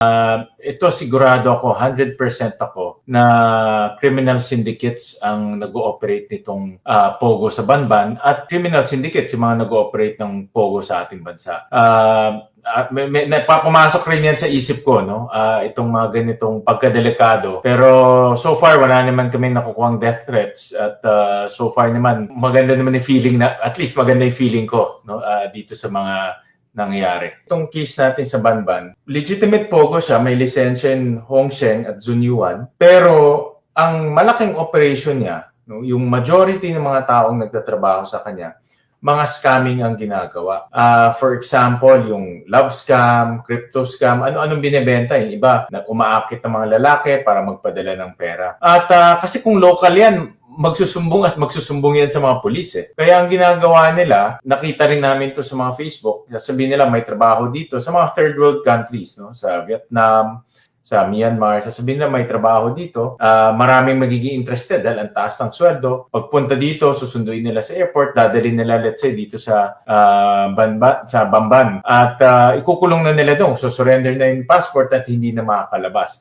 Uh, ito sigurado ako, 100% ako na criminal syndicates ang nag-ooperate nitong ah, Pogo sa Banban at criminal syndicates yung mga nag-ooperate ng Pogo sa ating bansa. Ah, at may, may, napapamasok rin yan sa isip ko, no? Ah, itong mga ganitong pagkadelikado. Pero so far, wala naman kami nakukuhang death threats. At ah, so far naman, maganda naman yung feeling na, at least maganda yung feeling ko, no? Ah, dito sa mga nangyayari. Itong case natin sa Banban, legitimate pogo siya, may lisensya in Hongsheng at Zunyuan, pero ang malaking operation niya, no, yung majority ng mga taong nagtatrabaho sa kanya, mga scamming ang ginagawa. Ah, for example, yung love scam, crypto scam, ano-anong binebenta. Yung iba, umaakit ng mga lalaki para magpadala ng pera. At ah, kasi kung local yan, magsusumbong at magsusumbong yan sa mga pulis eh. Kaya ang ginagawa nila, nakita rin namin to sa mga Facebook, sasabihin nila may trabaho dito sa mga third world countries, no? sa Vietnam, sa Myanmar, sasabihin nila may trabaho dito, ah, maraming magiging interested dahil ang taas ng sweldo. Pagpunta dito, susunduin nila sa airport, dadalhin nila let's say dito sa ah, Banban, sa Bamban at ah, ikukulong na nila doon. So surrender na yung passport at hindi na makakalabas.